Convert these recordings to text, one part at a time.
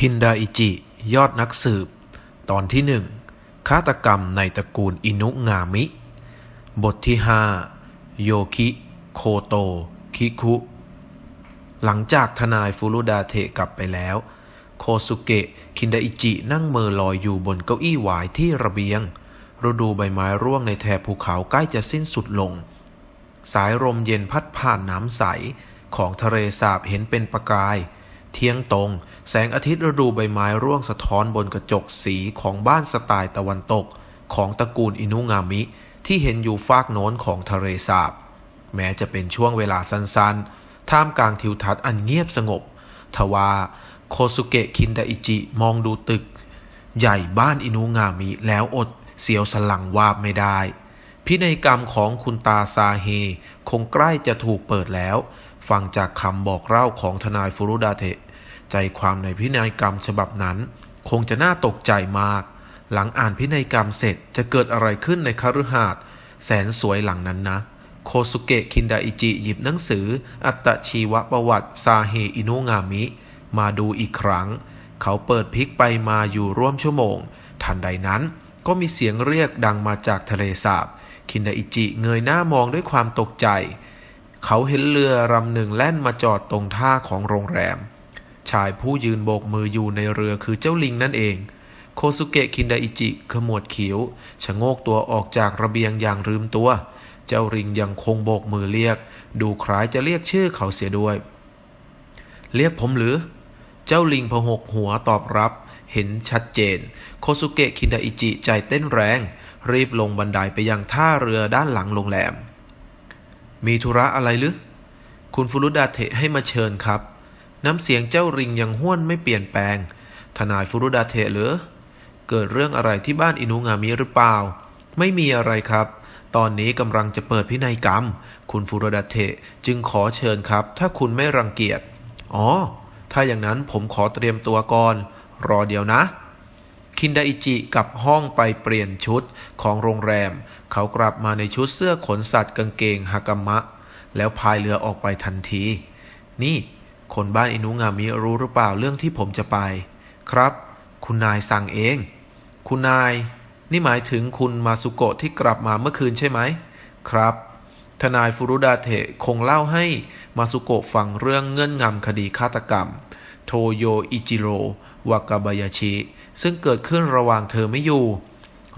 คินดาอิจิ ยอดนักสืบ ตอนที่หนึ่งฆาตกรรมในตระกูลอินุงามิ บทที่ห้าโยคิ โคโต คิคุ หลังจากทนายฟูรุดาเทะกลับไปแล้ว โคสุเกะ คินดาอิจินั่งเมอลอยอยู่บนเก้าอี้หวายที่ระเบียง ฤดูใบไม้ร่วงในแถบภูเขาใกล้จะสิ้นสุดลง สายลมเย็นพัดผ่านน้ำใส ของทะเลสาบเห็นเป็นประกาย เที่ยงตรง แสงอาทิตย์ฤดูใบไม้ร่วงสะท้อนบนกระจกสีของบ้านสไตล์ตะวันตก ของตระกูลอินุงามิ ที่เห็นอยู่ฟากโน้นของทะเลสาบ แม้จะเป็นช่วงเวลาสั้นๆ ท่ามกลางทิวทัศน์อันเงียบสงบ ทว่าโคสุเกะคินดาอิจิมองดูตึก ใหญ่บ้านอินุงามิแล้วอดเสียวสลังวาบไม่ได้ พินัยกรรมของคุณตาซาเฮ คงใกล้จะถูกเปิดแล้ว ฟังจากคำบอกเล่าของทนายฟุรุดาเทะ ใจความในพินัยกรรมฉบับนั้น คงจะน่าตกใจมาก หลังอ่านพินัยกรรมเสร็จจะเกิดอะไรขึ้นในคฤหาสน์แสนสวยหลังนั้นนะ โคสุเกะคินดาอิจิหยิบหนังสือ อัตชีวประวัติซาเฮอินุงามิ มาดูอีกครั้ง เขาเปิดพลิกไปมาอยู่ร่วมชั่วโมง ทันใดนั้นก็มีเสียงเรียกดังมาจากทะเลสาบ คินดาอิจิเงยหน้ามองด้วยความตกใจ เขาเห็นเรือลำหนึ่งแล่นมาจอดตรงท่าของโรงแรม ชายผู้ยืนโบกมืออยู่ในเรือคือเจ้าลิงนั่นเอง โคสุเกะคินไดอิจิขมวดคิ้วชะโงกตัวออกจากระเบียงอย่างลืมตัว เจ้าลิงยังคงโบกมือเรียก ดูคล้ายจะเรียกชื่อเขาเสียด้วย เรียกผมหรือ เจ้าลิงพหกหัวตอบรับ เห็นชัดเจน โคสุเกะคินไดอิจิใจเต้นแรง รีบลงบันไดไปยังท่าเรือด้านหลังโรงแรม มีธุระอะไรหรือ คุณฟุรุดาเทะให้มาเชิญครับ น้ำเสียงเจ้าริงยังห้วนไม่เปลี่ยนแปลง ทนายฟุรุดาเทะเหรือ เกิดเรื่องอะไรที่บ้านอินุงามิหรือเปล่า ไม่มีอะไรครับ ตอนนี้กำลังจะเปิดพินัยกรรม คุณฟุรุดาเทะจึงขอเชิญครับ ถ้าคุณไม่รังเกียจ อ๋อ ถ้าอย่างนั้นผมขอเตรียมตัวก่อน รอเดี๋ยวนะคินดาอิจิกลับห้องไปเปลี่ยนชุดของโรงแรม เขากลับมาในชุดเสื้อขนสัตว์กางเกงฮากามะ แล้วพายเรือออกไปทันที นี่ คนบ้านอินุงามิรู้หรือเปล่าเรื่องที่ผมจะไป ครับ คุณนายสั่งเอง คุณนาย นี่หมายถึงคุณมาสุโกะที่กลับมาเมื่อคืนใช่ไหม ครับ ทนายฟุรุดาเทะคงเล่าให้มาสุโกะฟังเรื่องเงื่อนงำคดีฆาตกรรม โทโยอิจิโรวากาบายาชิ ซึ่งเกิดขึ้นระหว่างเธอไม่อยู่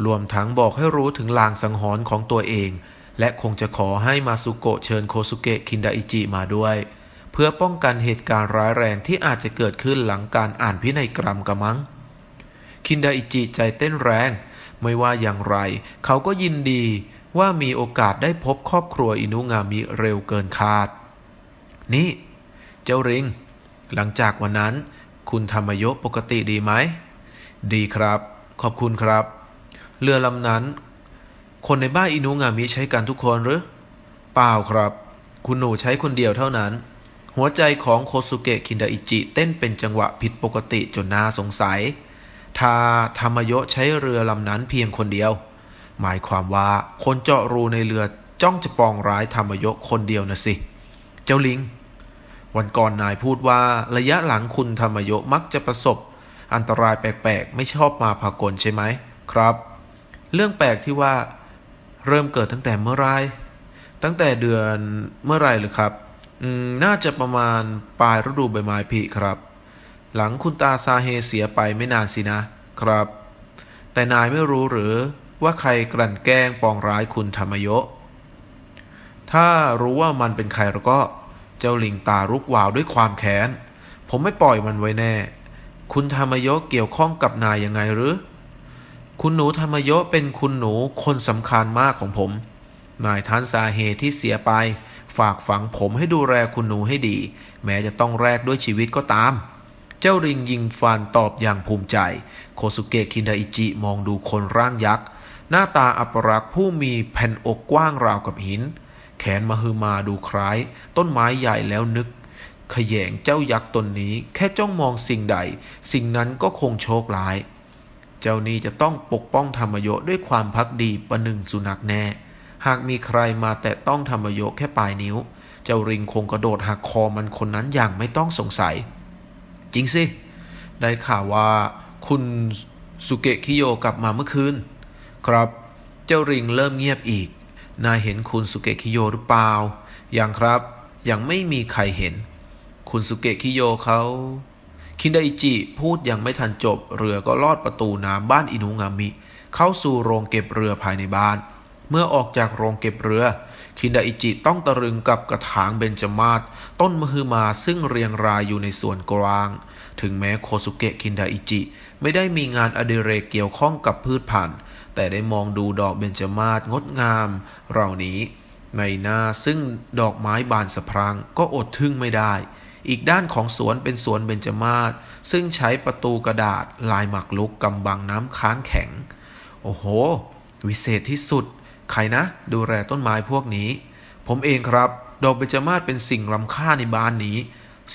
รวมทั้งบอกให้รู้ถึงลางสังหรณ์ของตัวเอง และคงจะขอให้มาสุโกะเชิญโคสุเกะคินดาอิจิมาด้วย พื่อป้องกันเหตุการณ์ร้ายแรงที่อาจจะเกิดขึ้นหลังการอ่านพินัยกรรมกระมัง คินดาอิจิใจเต้นแรง ไม่ว่าอย่างไร เขาก็ยินดีว่ามีโอกาสได้พบครอบครัวอินุงามิเร็วเกินคาด นี่ เจ้าริง หลังจากวันนั้น คุณธรรมยศปกติดีไหม ดีครับ ขอบคุณครับ เรือลำนั้น คนในบ้านอินุงามิใช้กันทุกคนหรือ เปล่าครับ คุณหนูใช้คนเดียวเท่านั้น หัวใจของโคสุเกะคินดาอิจิเต้นเป็นจังหวะผิดปกติจนน่าสงสัยถ้าธรรมยศใช้เรือลำนั้นเพียงคนเดียว หมายความว่าคนเจาะรูในเรือจ้องจะปองร้ายธรรมยศคนเดียวนะสิ เจ้าลิง วันก่อนนายพูดว่าระยะหลังคุณธรรมยศมักจะประสบ อันตรายแปลกๆ ไม่ชอบมาพากลใช่ไหมครับ เรื่องแปลกที่ว่า เริ่มเกิดตั้งแต่เมื่อไรตั้งแต่เดือนเมื่อไรหรือครับ อืมน่าจะประมาณปลายฤดูใบไม้ผลิครับ หลังคุณตาซาเฮเสียไปไม่นานสินะครับ แต่นายไม่รู้หรือว่าใครกลั่นแกล้งปองร้ายคุณธรรมยศถ้ารู้ว่ามันเป็นใครแล้วก็เจ้าลิงตารุกวาวด้วยความแค้น ผมไม่ปล่อยมันไว้แน่ คุณธรรมยศเกี่ยวข้องกับนายยังไงหรือ คุณหนูธรรมยศเป็นคุณหนูคนสำคัญมากของผม นายท่านสาเหตุที่เสียไป ฝากฝังผมให้ดูแลคุณหนูให้ดี แม้จะต้องแลกด้วยชีวิตก็ตาม เจ้าริงยิงฟันตอบอย่างภูมิใจ โคสุเกะคินดาอิจิมองดูคนร่างยักษ์ หน้าตาอัปรักษ์ผู้มีแผ่นอกกว้างราวกับหิน แขนมาฮือมาดูคล้าย ต้นไม้ใหญ่แล้วนึกขยงเจ้ายักษ์ตนนี้แค่จ้องมองสิ่งใด สิ่งนั้นก็คงโชคร้าย เจ้านี้จะต้องปกป้องธรรมโยด้วยความพักดีประหนึ่งสุนัขแน่ หากมีใครมาแตะต้องธรรมโยแค่ปลายนิ้ว เจ้าริงคงกระโดดหักคอมันคนนั้นอย่างไม่ต้องสงสัย จริงสิ ได้ข่าวว่าคุณสุเกะคิโยกลับมาเมื่อคืน ครับ เจ้าริงเริ่มเงียบอีก นายเห็นคุณสุเกะคิโยหรือเปล่า ยังครับ ยังไม่มีใครเห็น คุณสุเกะคิโยเขาคินไดจิพูดยังไม่ทันจบ เรือก็ลอดประตูน้ำบ้านอินุงามิ เข้าสู่โรงเก็บเรือภายในบ้าน เมื่อออกจากโรงเก็บเรือ คินไดอิจิต้องตะลึงกับกระถางเบญจมาศต้นมะฮือมาซึ่งเรียงรายอยู่ในส่วนกลาง ถึงแม้โคสุเกะคินไดอิจิ ไม่ได้มีงานอดิเรกเกี่ยวข้องกับพืชพันธุ์แต่ได้มองดูดอกเบญจมาศงดงาม เหล่านี้ ในหน้าซึ่งดอกไม้บานสะพรั่งก็อดทึ่งไม่ได้ อีกด้านของสวนเป็นสวนเบญจมาศซึ่งใช้ประตูกระดาษลายหมักลุกกำบังน้ำค้างแข็ง โอ้โห วิเศษที่สุด ใครนะ ดูแลต้นไม้พวกนี้ ผมเองครับ ดอกเบญจมาศเป็นสิ่งล้ำค่าในบ้านนี้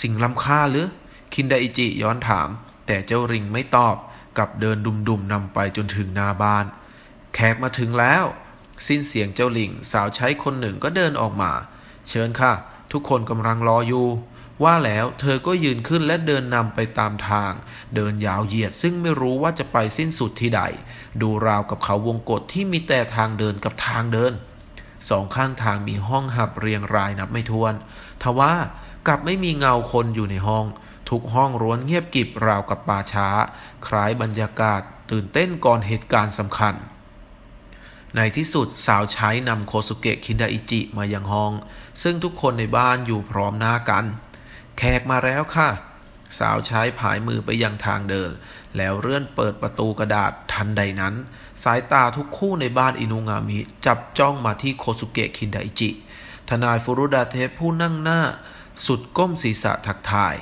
สิ่งล้ำค่าหรือ คินไดอิจิย้อนถาม แต่เจ้าริงไม่ตอบกับเดินดุมๆนำไปจนถึงหน้าบ้าน แขกมาถึงแล้ว สิ้นเสียงเจ้าลิงสาวใช้คนหนึ่งก็เดินออกมา เชิญค่ะ ทุกคนกำลังรออยู่ ว่าแล้วเธอก็ยืนขึ้นและเดินนำไปตามทาง เดินยาวเหยียดซึ่งไม่รู้ว่าจะไปสิ้นสุดที่ใด ดูราวกับเขาวงกฏที่มีแต่ทางเดินกับทางเดิน สองข้างทางมีห้องหับเรียงรายนับไม่ถ้วน ทว่ากลับไม่มีเงาคนอยู่ในห้อง ทุกห้องร้วนเงียบกริบราวกับป่าช้า คล้ายบรรยากาศ ตื่นเต้นก่อนเหตุการณ์สำคัญในที่สุดสาวใช้นำโคสุเกะคินไดอิจิมายังห้อง ซึ่งทุกคนในบ้านอยู่พร้อมหน้ากัน แขกมาแล้วค่ะ สาวใช้ผายมือไปยังทางเดิน แล้วเลื่อนเปิดประตูกระดาษทันใดนั้น สายตาทุกคู่ในบ้านอินุงามิ จับจ้องมาที่โคสุเกะคินไดจิ ทนายฟุรุดาเทพผู้นั่งหน้า สุดก้มศีรษะทักทาย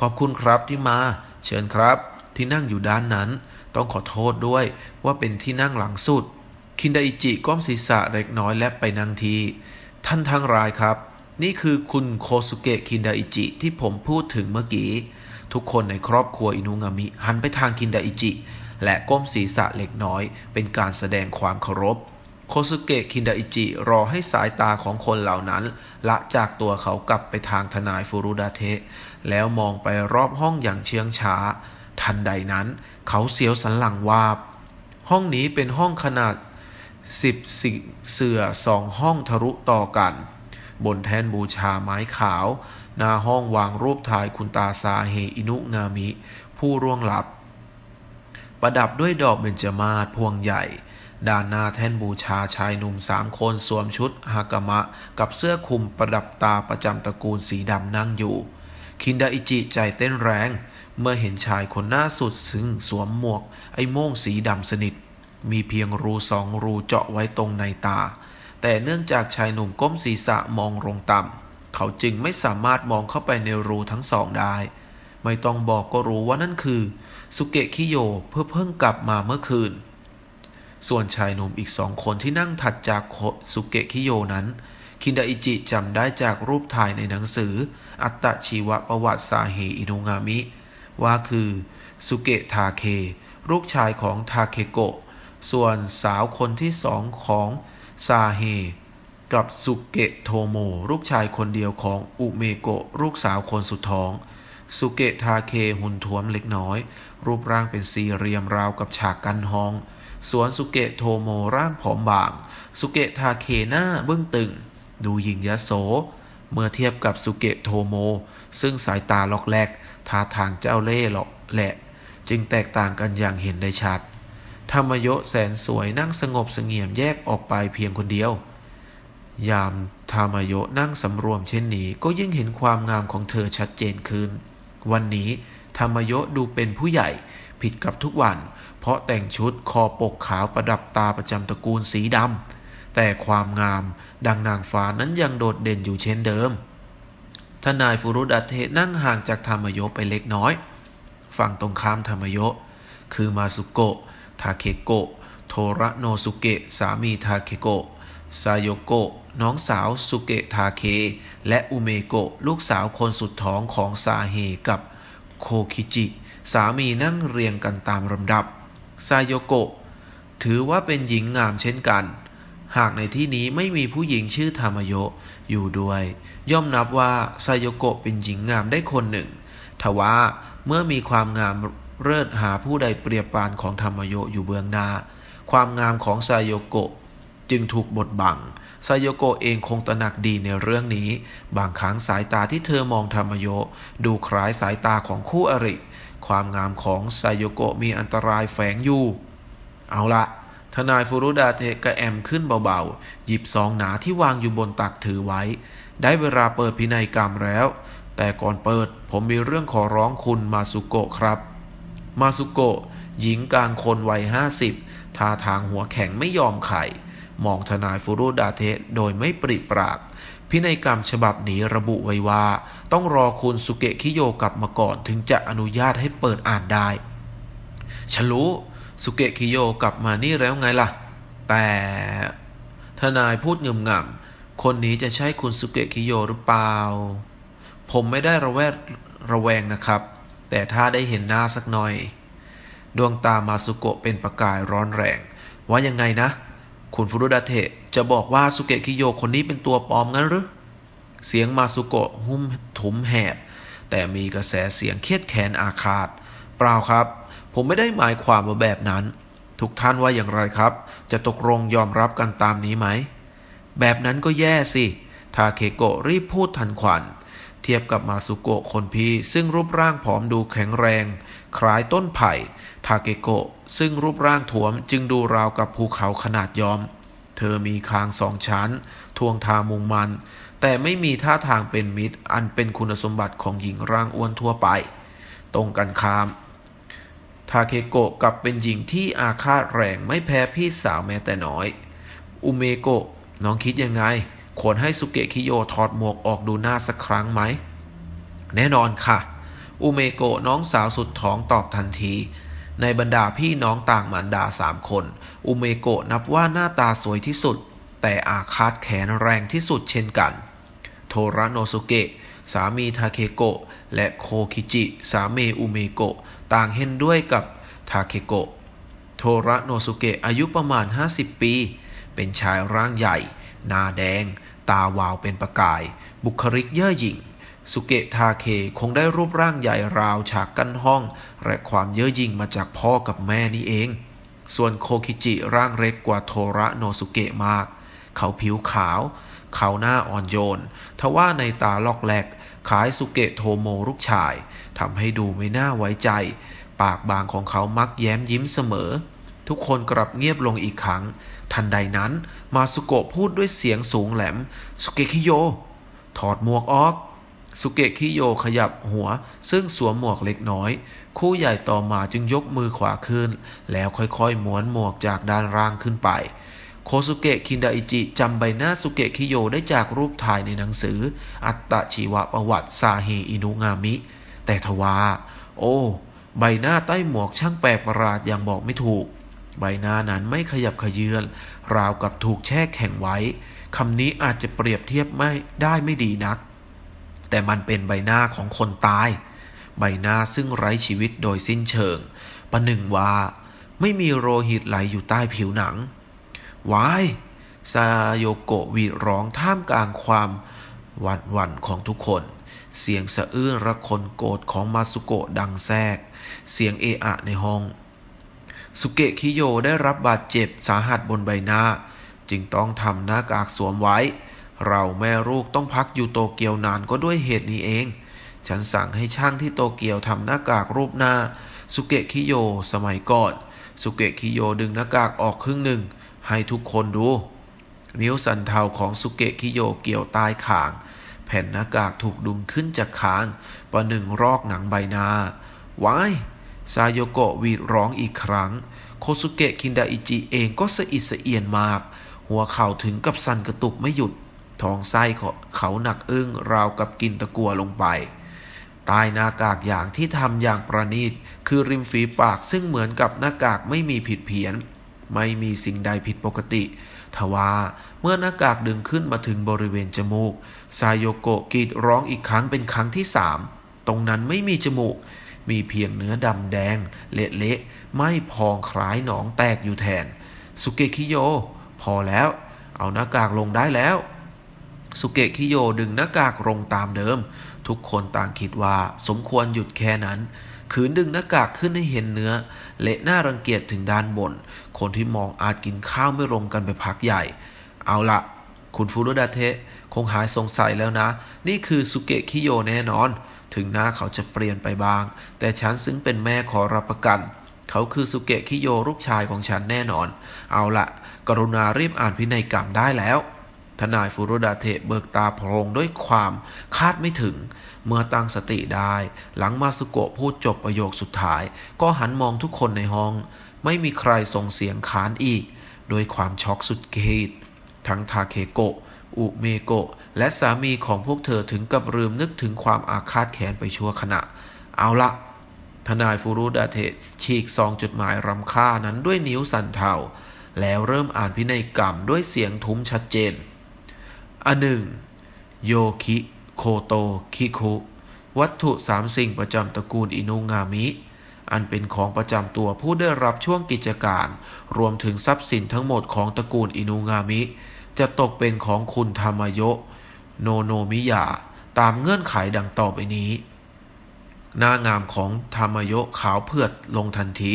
ขอบคุณครับที่มา เชิญครับ ที่นั่งอยู่ด้านนั้น ต้องขอโทษด้วยว่าเป็นที่นั่งหลังสุด คินไดจิก้มศีรษะเล็กน้อยและไปนั่งที ท่านทั้งรายครับ นี่คือคุณโคสุเกะคินไดอิจิ ที่ผมพูดถึงเมื่อกี้ ทุกคนในครอบครัวอินุงามิ หันไปทางคินไดอิจิ และก้มศีรษะเล็กน้อย เป็นการแสดงความเคารพ โคสุเกะคินไดอิจิ รอให้สายตาของคนเหล่านั้น ละจากตัวเขากลับไปทางทนายฟูรุดาเทะ แล้วมองไปรอบห้องอย่างเชื่องช้า ทันใดนั้น เขาเสียวสันหลังวาบ ห้องนี้เป็นห้องขนาดสิบสิเสือสองห้องทะลุต่อกัน บนแท่นบูชาไม้ขาว หน้าห้องวางรูปถ่ายคุณตาซาเฮอินุงามิ ผู้ร่วงลับ ประดับด้วยดอกเบญจมาศพวงใหญ่ ด้านหน้าแท่นบูชาชายหนุ่มสามคนสวมชุดฮากามะ กับเสื้อคลุมประดับตาประจำตระกูลสีดำนั่งอยู่ คินดาอิจิใจเต้นแรง เมื่อเห็นชายคนหน้าสุดซึ่งสวมหมวก ไอ้โม่งสีดำสนิทมีเพียงรูสองรูเจาะไว้ตรงในตา แต่เนื่องจากชายหนุ่มก้มศีรษะมองลงต่ำเขาจึงไม่สามารถมองเข้าไปในรูทั้งสองได้ ไม่ต้องบอกก็รู้ว่านั่นคือ สุเกะคิโยเพื่อเพิ่งกลับมาเมื่อคืน ส่วนชายหนุ่มอีกสองคนที่นั่งถัดจากสุเกะคิโยนั้น คินดาอิจิจำได้จากรูปถ่ายในหนังสือ อัตชีวประวัติซาเฮอินุงามิ ว่าคือสุเกะทาเค ลูกชายของทาเคโกะส่วนสาวคนที่สองของ ซาเฮ กับสุเกะโทโม ลูกชายคนเดียวของอุเมโกะลูกสาวคนสุดท้อง สุเกะทาเคหุ่นท้วมเล็กน้อย รูปร่างเป็นสี่เหลี่ยมราวกับฉากกันห้องส่วนสุเกะโทโมร่างผอมบาง สุเกะทาเคหน้าเบื้องตึง ดูหญิงยโส เมื่อเทียบกับสุเกะโทโม ซึ่งสายตาล็อกแลกท่าทางเจ้าเล่ห์หลอกแหละ จึงแตกต่างกันอย่างเห็นได้ชัด ธรรมโยแสนสวยนั่งสงบเสงี่ยมแยกออกไปเพียงคนเดียว ยามธรรมโยนั่งสำรวมเช่นนี้ก็ยิ่งเห็นความงามของเธอชัดเจนขึ้น วันนี้ธรรมโยดูเป็นผู้ใหญ่ผิดกับทุกวัน เพราะแต่งชุดคอปกขาวประดับตาประจำตระกูลสีดำแต่ความงามดังนางฟ้านั้นยังโดดเด่นอยู่เช่นเดิมทนายฟุรุดาเทนั่งห่างจากธรรมโยไปเล็กน้อย ฝั่งตรงข้ามธรรมโยคือมาสุโกะ ทาเคโกะ โทระโนสุเกะ สามีทาเคโกะ ซาโยโกะ น้องสาวสุเกะทาเค และอุเมโกะ ลูกสาวคนสุดท้องของซาเฮกับโคคิจิ สามีนั่งเรียงกันตามลำดับ ซาโยโกะ ถือว่าเป็นหญิงงามเช่นกัน หากในที่นี้ไม่มีผู้หญิงชื่อธรรมโยอยู่ด้วย ย่อมนับว่าซาโยโกะเป็นหญิงงามได้คนหนึ่ง ทว่าเมื่อมีความงาม เลิศหาผู้ใดเปรียบปานของธรรมโยอยู่เบื้องหน้า ความงามของไซโยโกะจึงถูกบดบังไซโยโกเองคงตระหนักดีในเรื่องนี้ บางครั้งสายตาที่เธอมองธรรมโย ดูคล้ายสายตาของคู่อริ ความงามของไซโยโกมีอันตรายแฝงอยู่ เอาละทนายฟูรุดาเทะกระแอมขึ้นเบาๆ หยิบซองหนาที่วางอยู่บนตักถือไว้ ได้เวลาเปิดพินัยกรรมแล้ว แต่ก่อนเปิดผมมีเรื่องขอร้องคุณมาสุโกะครับ มาสุโกะหญิงกลางคนวัยห้าสิบท่าทางหัวแข็งไม่ยอมไข่มองทนายฟูรุดาเทะโดยไม่ปริปราก พินัยกรรมฉบับนี้ระบุไว้ว่า ต้องรอคุณสุเกะคิโยกลับมาก่อนถึงจะอนุญาตให้เปิดอ่านได้ฉันรู้สุเกะคิโยกลับมานี่แล้วไงล่ะ แต่ทนายพูดเงึมงำคนนี้จะใช่คุณสุเกะคิโยหรือเปล่า ผมไม่ได้ระแวดระแวงนะครับ แต่ถ้าได้เห็นหน้าสักหน่อย ดวงตามาสุโกะเป็นประกายร้อนแรง ว่ายังไงนะ คุณฟุรุดาเทะจะบอกว่าสุเกะคิโยคนนี้เป็นตัวปลอมงั้นหรือ เสียงมาสุโกะหุ้มถุมแหบ แต่มีกระแสเสียงเครียดแค้นอาฆาต เปล่าครับ ผมไม่ได้หมายความว่าแบบนั้น ทุกท่านว่าอย่างไรครับ จะตกลงยอมรับกันตามนี้ไหม แบบนั้นก็แย่สิ ทาเคโกะรีบพูดทันควัน เทียบกับมาสุโกะคนพี่ ซึ่งรูปร่างผอมดูแข็งแรง คล้ายต้นไผ่ ทาเกโกะ ซึ่งรูปร่างถวมจึงดูราวกับภูเขาขนาดยอม เธอมีคางสองชั้น ทวงทามุงมัน แต่ไม่มีท่าทางเป็นมิตร อันเป็นคุณสมบัติของหญิงร่างอ้วนทั่วไป ตรงกันข้าม ทาเคโกะกลับเป็นหญิงที่อาฆาตแรงไม่แพ้พี่สาวแม้แต่น้อย อุเมโกะน้องคิดยังไง ควรให้สุเกะคิโยถอดหมวกออกดูหน้าสักครั้งไหม แน่นอนค่ะ อุเมโกะน้องสาวสุดท้องตอบทันที ในบรรดาพี่น้องต่างมารดาสามคน อุเมโกะนับว่าหน้าตาสวยที่สุด แต่อาฆาตแขนแรงที่สุดเช่นกัน โทระโนสุเกะสามีทาเคโกะ และโคคิจิ สามีอุเมโกะ ต่างเห็นด้วยกับทาเคโกะ โทระโนสุเกะอายุประมาณ 50 ปี เป็นชายร่างใหญ่ หน้าแดง ตาวาวเป็นประกาย บุคลิกเย่อหยิ่ง สุเกะทาเคคงได้รูปร่างใหญ่ราวฉากกั้นห้อง และความเย่อหยิ่งมาจากพ่อกับแม่นี่เอง ส่วนโคคิจิร่างเล็กกว่าโทระโนสุเกะมาก เขาผิวขาว เขาหน้าอ่อนโยน ทว่าในตาลอกแหลกคล้ายสุเกะโทโมลูกชายทำให้ดูไม่น่าไว้ใจ ปากบางของเขามักแย้มยิ้มเสมอ ทุกคนกลับเงียบลงอีกครั้ง ทันใดนั้น มาสุโกะพูดด้วยเสียงสูงแหลม สุเกะคิโย ถอดหมวกออก สุเกะคิโยขยับหัว ซึ่งสวมหมวกเล็กน้อย คู่ใหญ่ต่อมาจึงยกมือขวาขึ้น แล้วค่อยๆม้วนหมวกจากด้านล่างขึ้นไป โคสุเกะคินดาอิจิจำใบหน้าสุเกะคิโยได้จากรูปถ่ายในหนังสือ อัตตชีวประวัติซาเฮอินุงามิ แต่ทว่า โอ้ ใบหน้าใต้หมวกช่างแปลกประหลาดอย่างบอกไม่ถูก ใบหน้านั้นไม่ขยับขยื่นราวกับถูกแช่แข็งไว้คำนี้อาจจะเปรียบเทียบไม่ได้ไม่ดีนัก แต่มันเป็นใบหน้าของคนตาย ใบหน้าซึ่งไร้ชีวิตโดยสิ้นเชิง ประหนึ่งว่า ไม่มีโลหิตไหลอยู่ใต้ผิวหนังวายซาโยโกะวีร้องท่ามกลางความหวั่นหวั่นของทุกคน เสียงสะอื้นระคนโกรธของมาสุโกะดังแทรก เสียงเอะอะในห้อง สุเกะคิโยได้รับบาดเจ็บสาหัสบนใบหน้า จึงต้องทำหน้ากากสวมไว้ เราแม่ลูกต้องพักอยู่โตเกียวนานก็ด้วยเหตุนี้เอง ฉันสั่งให้ช่างที่โตเกียวทำหน้ากากรูปหน้า สุเกะคิโยสมัยก่อน สุเกะคิโยดึงหน้ากากออกครึ่งหนึ่ง ให้ทุกคนดู นิ้วสันเทาของสุเกะคิโยเกี่ยวใต้คาง แผ่นหน้ากากถูกดึงขึ้นจากคางประหนึ่งรอกหนังใบหน้าว้าย ซาโยโกะหวีดร้องอีกครั้ง โคสุเกะคินดาอิจิเองก็สะอิดสะเอียนมาก หัวเข่าถึงกับสั่นกระตุกไม่หยุด ท้องไส้เขาหนักอึ้งราวกับกินตะกัวลงไปใต้หน้ากากอย่างที่ทำอย่างประณีต คือริมฝีปากซึ่งเหมือนกับหน้ากากไม่มีผิดเพี้ยน ไม่มีสิ่งใดผิดปกติทว่าเมื่อหน้ากากดึงขึ้นมาถึงบริเวณจมูก ซาโยโกะกรีดร้องอีกครั้งเป็นครั้งที่สามตรงนั้นไม่มีจมูก มีเพียงเนื้อดำแดง เละๆ ไม่พองคล้ายหนองแตกอยู่แทน สุเกะคิโย พอแล้ว เอาหน้ากากลงได้แล้ว สุเกะคิโยดึงหน้ากากลงตามเดิม ทุกคนต่างคิดว่าสมควรหยุดแค่นั้นขืนดึงหน้ากากขึ้นให้เห็นเนื้อ เละหน้ารังเกียจถึงด้านบน คนที่มองอาจกินข้าวไม่ลงกันไปพักใหญ่ เอาละคุณฟูรุดาเทะคงหายสงสัยแล้วนะ นี่คือสุเกะคิโยแน่นอน ถึงหน้าเขาจะเปลี่ยนไปบ้าง แต่ฉันซึ่งเป็นแม่ขอรับประกัน เขาคือสุเกะคิโยลูกชายของฉันแน่นอน เอาละกรุณารีบอ่านพินัยกรรมได้แล้ว ทนายฟูรุดาเทะเบิกตาโพลงด้วยความคาดไม่ถึง เมื่อตั้งสติได้ หลังมาสุโกะพูดจบประโยคสุดท้าย ก็หันมองทุกคนในห้อง ไม่มีใครส่งเสียงค้านอีก โดยความช็อกสุดขีดทั้งทาเคโกะ อุเมโกะ และสามีของพวกเธอถึงกับลืมนึกถึงความอาฆาตแค้นไปชั่วขณะ เอาละทนายฟูรุดาเทฉีกซองจดหมายรำค่านั้นด้วยนิ้วสั่นเทาแล้วเริ่มอ่านพินัยกรรมด้วยเสียงทุ้มชัดเจน อันหนึ่ง โยคิ โคโต คิคุ วัตถุสามสิ่งประจำตระกูลอินุงามิ อันเป็นของประจำตัวผู้ได้รับช่วงกิจการ รวมถึงทรัพย์สินทั้งหมดของตระกูลอินุงามิ จะตกเป็นของคุณธรรมโยโนโนมิยะตามเงื่อนไขดังต่อไปนี้ หน้างามของธรรมโยขาวเพือดลงทันที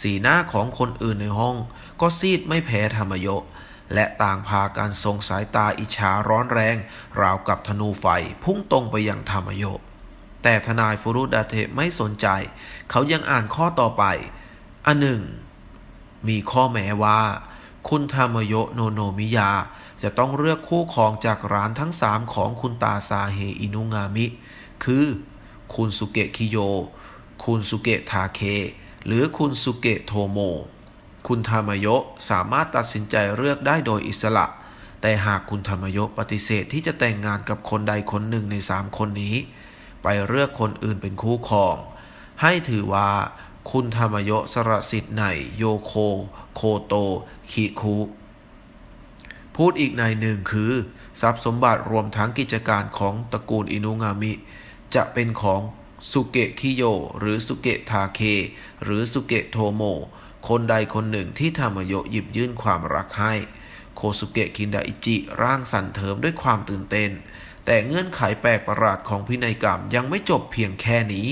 สีหน้าของคนอื่นในห้อง ก็ซีดไม่แพ้ธรรมโยและต่างพากันส่งสายตาอิจฉาร้อนแรง ราวกับธนูไฟ พุ่งตรงไปยังธรรมโยแต่ทนายฟูรุดาเทไม่สนใจ เขายังอ่านข้อต่อไป อันหนึ่ง มีข้อแม้ว่า คุณธรรมโยโนโนมิยา จะต้องเลือกคู่ครองจากร้านทั้งสามของคุณตาซาเฮอินุงามิ คือ คุณสุเกะคิโย คุณสุเกะทาเค หรือคุณสุเกะโทโม คุณธรรมโยสามารถตัดสินใจเลือกได้โดยอิสระ แต่หากคุณธรรมโยปฏิเสธที่จะแต่งงานกับคนใดคนหนึ่งในสามคนนี้ ไปเลือกคนอื่นเป็นคู่ครอง ให้ถือว่า คุณธรรมโยะสระสิทธิ์ในโยโค โคโตคิคุพูดอีกในหนึ่งคือ ทรัพย์สมบัติรวมทั้งกิจการของตระกูลอินุงามิ จะเป็นของสุเกะคิโย หรือสุเกะทาเค หรือสุเกะโทโม คนใดคนหนึ่งที่ธรรมโยหยิบยื่นความรักให้ โคสุเกะคินดาอิจิร่างสั่นเทิมด้วยความตื่นเต้น แต่เงื่อนไขแปลกประหลาดของพินัยกรรมยังไม่จบเพียงแค่นี้